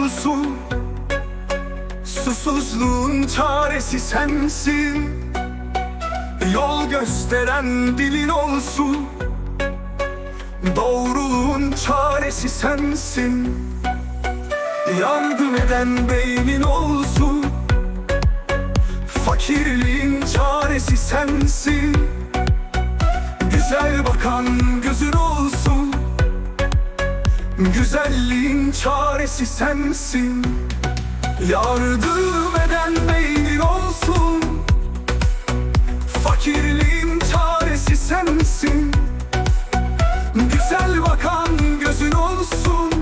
olsun. Susuzluğun çaresi sensin. Yol gösteren dilin olsun. Doğruluğun çaresi sensin. Yardım eden beynin olsun. Fakirliğin çaresi sensin Çaresi sensin. Yardım eden beynin olsun. Fakirliğin çaresi sensin. Güzel bakan gözün olsun.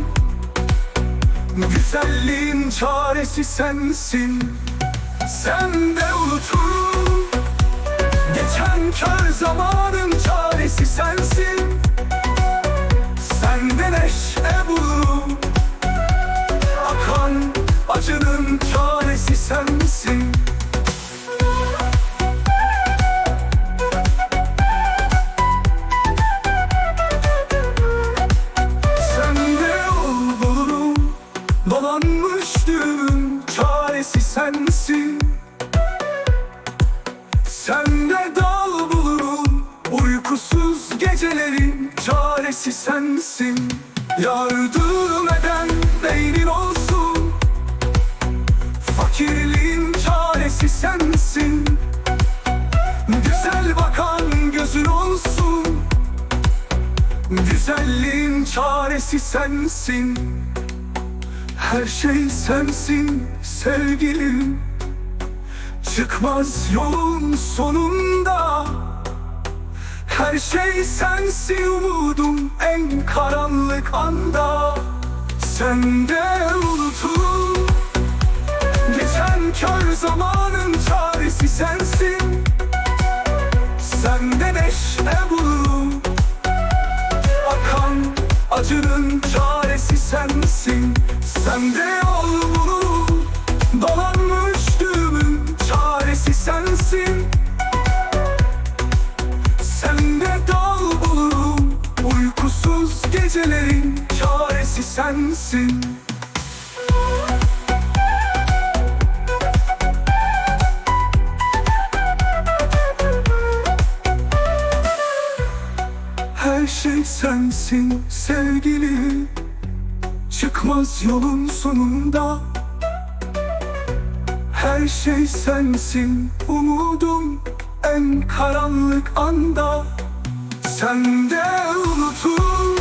Güzelliğin çaresi sensin. Sen de unuturum Geçen kör zamanın Dolanmış düğümün çaresi sensin. Sende dal bulurum Uykusuz gecelerin çaresi sensin. Yardım eden beynin olsun? Fakirliğin çaresi sensin. Güzel bakan gözün olsun. Güzelliğin çaresi sensin Her şey sensin sevgilim. Çıkmaz yolun sonunda. Her şey sensin umudum en karanlık anda. Sende unuturum Geçen kör zamanın çaresi sensin. Sende neşe bulurum Sende yol bulurum Dolanmış düğümün çaresi sensin. Sende dal bulurum. Uykusuz gecelerin çaresi sensin. Her şey sensin sevgili Çıkmaz yolun sonunda. Her şey sensin umudum en karanlık anda. Sende unutur.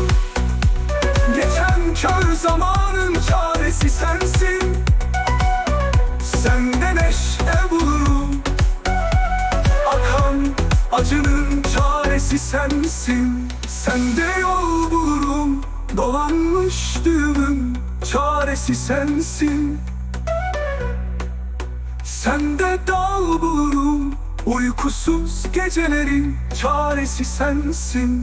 Geçen kör zamanın çaresi sensin. Sende neşe bulurum. Akan acının çaresi sensin. Sende yol bulurum. Dolanmış düğümün çaresi sensin. Sende dal bulurum Uykusuz gecelerin çaresi sensin